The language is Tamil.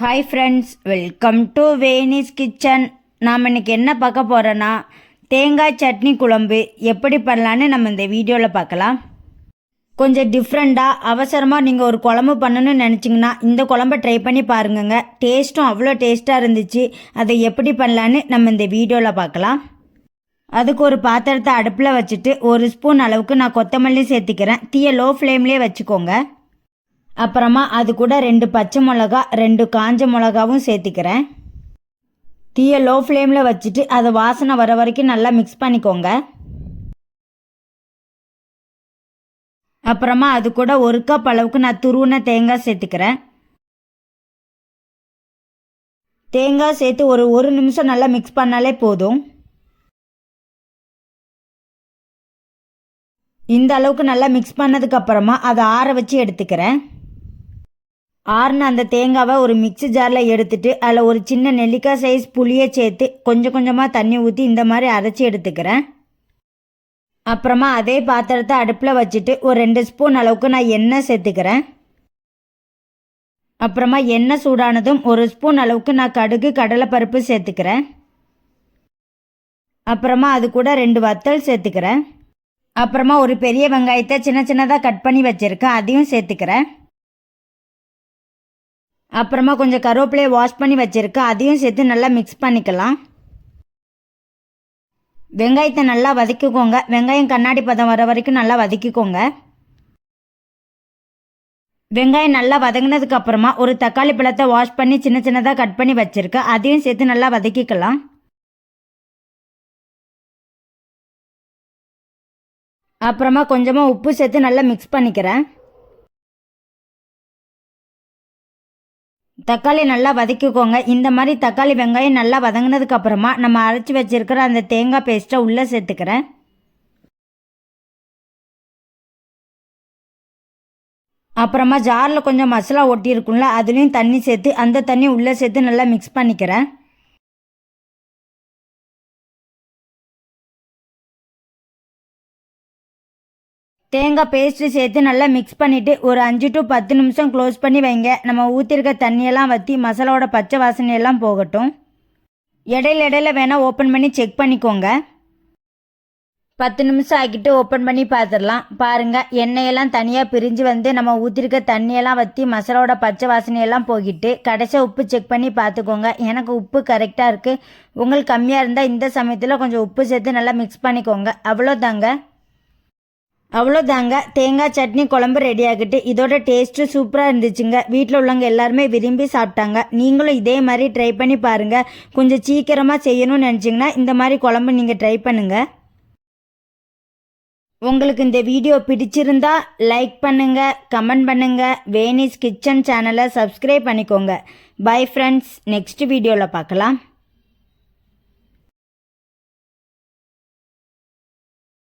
Hi friends welcome to Venis kitchen நாம் இன்னைக்கு என்ன பார்க்க போகிறோன்னா தேங்காய் சட்னி குழம்பு எப்படி பண்ணலான்னு நம்ம இந்த வீடியோவில் பார்க்கலாம். கொஞ்சம் டிஃப்ரெண்ட்டாக அவசரமாக நீங்கள் ஒரு குழம்பு பண்ணணும்னு நினச்சிங்கன்னா இந்த குழம்ப ட்ரை பண்ணி பாருங்கங்க. டேஸ்ட்டும் அவ்வளோ டேஸ்ட்டாக இருந்துச்சு. அதை எப்படி பண்ணலான்னு நம்ம இந்த வீடியோவில் பார்க்கலாம். அதுக்கு ஒரு பாத்திரத்தை அடுப்பில் வச்சுட்டு ஒரு ஸ்பூன் அளவுக்கு நான் கொத்தமல்லி சேர்த்துக்கிறேன். தீயை லோ ஃப்ளேம்லேயே வச்சுக்கோங்க. அப்புறமா அது கூட ரெண்டு பச்சை மிளகா ரெண்டு காஞ்ச மிளகாவும் சேர்த்துக்கிறேன். தீயை லோ ஃப்ளேமில் வச்சுட்டு அதை வாசனை வர வரைக்கும் நல்லா மிக்ஸ் பண்ணிக்கோங்க. அப்புறமா அது கூட ஒரு கப் அளவுக்கு நான் துருவின தேங்காய் சேர்த்துக்கிறேன். தேங்காய் சேர்த்து ஒரு ஒரு நிமிஷம் நல்லா மிக்ஸ் பண்ணாலே போதும். இந்த அளவுக்கு நல்லா மிக்ஸ் பண்ணதுக்கப்புறமா அதை ஆற வச்சு எடுத்துக்கிறேன். ஆறுன அந்த தேங்காவை ஒரு மிக்ஸி ஜாரில் எடுத்துட்டு அதில் ஒரு சின்ன நெல்லிக்காய் சைஸ் புளியை சேர்த்து கொஞ்சம் கொஞ்சமாக தண்ணி ஊற்றி இந்த மாதிரி அரைச்சி எடுத்துக்கிறேன். அப்புறமா அதே பாத்திரத்தை அடுப்பில் வச்சுட்டு ஒரு ரெண்டு ஸ்பூன் அளவுக்கு நான் எண்ணெய் சேர்த்துக்கிறேன். அப்புறமா எண்ணெய் சூடானதும் ஒரு ஸ்பூன் அளவுக்கு நான் கடுகு கடலைப்பருப்பு சேர்த்துக்கிறேன். அப்புறமா அது கூட ரெண்டு வத்தல் சேர்த்துக்கிறேன். அப்புறமா ஒரு பெரிய வெங்காயத்தை சின்ன சின்னதாக கட் பண்ணி வச்சுருக்கேன் அதையும் சேர்த்துக்கிறேன். அப்புறமா கொஞ்சம் கருவேப்பிலையை வாஷ் பண்ணி வச்சுருக்கேன் அதையும் சேர்த்து நல்லா மிக்ஸ் பண்ணிக்கலாம். வெங்காயத்தை நல்லா வதக்கிக்கோங்க. வெங்காயம் கண்ணாடி பதம் வர வரைக்கும் நல்லா வதக்கிக்கோங்க. வெங்காயம் நல்லா வதங்கினதுக்கு அப்புறமா ஒரு தக்காளி பழத்தை வாஷ் பண்ணி சின்ன சின்னதாக கட் பண்ணி வச்சுருக்கேன் அதையும் சேர்த்து நல்லா வதக்கிக்கலாம். அப்புறமா கொஞ்சமாக உப்பு சேர்த்து நல்லா மிக்ஸ் பண்ணிக்கிறேன். தக்காளி நல்லா வதக்கிக்கோங்க. இந்த மாதிரி தக்காளி வெங்காயம் நல்லா வதங்கினதுக்கு அப்புறமா நம்ம அரைச்சி வச்சிருக்கிற அந்த தேங்காய் பேஸ்ட்டை உள்ளே சேர்த்துக்கிறேன். அப்புறமா ஜாரில் கொஞ்சம் மசாலா ஒட்டியிருக்கும்ல அதுலேயும் தண்ணி சேர்த்து அந்த தண்ணி உள்ளே சேர்த்து நல்லா மிக்ஸ் பண்ணிக்கிறேன். தேங்காய் பேஸ்ட்டு சேர்த்து நல்லா மிக்ஸ் பண்ணிவிட்டு ஒரு அஞ்சு டு பத்து நிமிஷம் க்ளோஸ் பண்ணி வைங்க. நம்ம ஊற்றிருக்க தண்ணியெல்லாம் வற்றி மசாலாவோட பச்சை வாசனையெல்லாம் போகட்டும். இடையில இடையில வேணால் ஓப்பன் பண்ணி செக் பண்ணிக்கோங்க. பத்து நிமிஷம் ஆக்கிட்டு ஓப்பன் பண்ணி பார்த்துடலாம் பாருங்கள் எண்ணெயெல்லாம் தனியாக பிரிஞ்சு வந்து நம்ம ஊற்றிருக்க தண்ணியெல்லாம் வற்றி மசாலாவோட பச்சை வாசனையெல்லாம் போகிட்டு கடைசியாக உப்பு செக் பண்ணி பார்த்துக்கோங்க எனக்கு உப்பு கரெக்டாக இருக்குது உங்களுக்கு கம்மியாக இருந்தால் இந்த சமயத்தில் கொஞ்சம் உப்பு சேர்த்து நல்லா மிக்ஸ் பண்ணிக்கோங்க. அவ்வளோதாங்க அவ்வளோதாங்க. தேங்காய் சட்னி குழம்பு ரெடி ஆகிட்டு இதோட டேஸ்ட்டு சூப்பராக இருந்துச்சுங்க. வீட்டில் உள்ளவங்க எல்லாருமே விரும்பி சாப்பிட்டாங்க. நீங்களும் இதே மாதிரி ட்ரை பண்ணி பாருங்கள் கொஞ்சம் சீக்கிரமாக செய்யணும்னு நினச்சிங்கன்னா இந்த மாதிரி குழம்பு நீங்கள் ட்ரை பண்ணுங்கள் உங்களுக்கு இந்த வீடியோ பிடிச்சிருந்தா லைக் பண்ணுங்கள் கமெண்ட் பண்ணுங்கள் வேனிஸ் கிச்சன் சேனலை சப்ஸ்கிரைப் பண்ணிக்கோங்க. பை ஃப்ரெண்ட்ஸ் நெக்ஸ்ட் வீடியோவில் பார்க்கலாம்.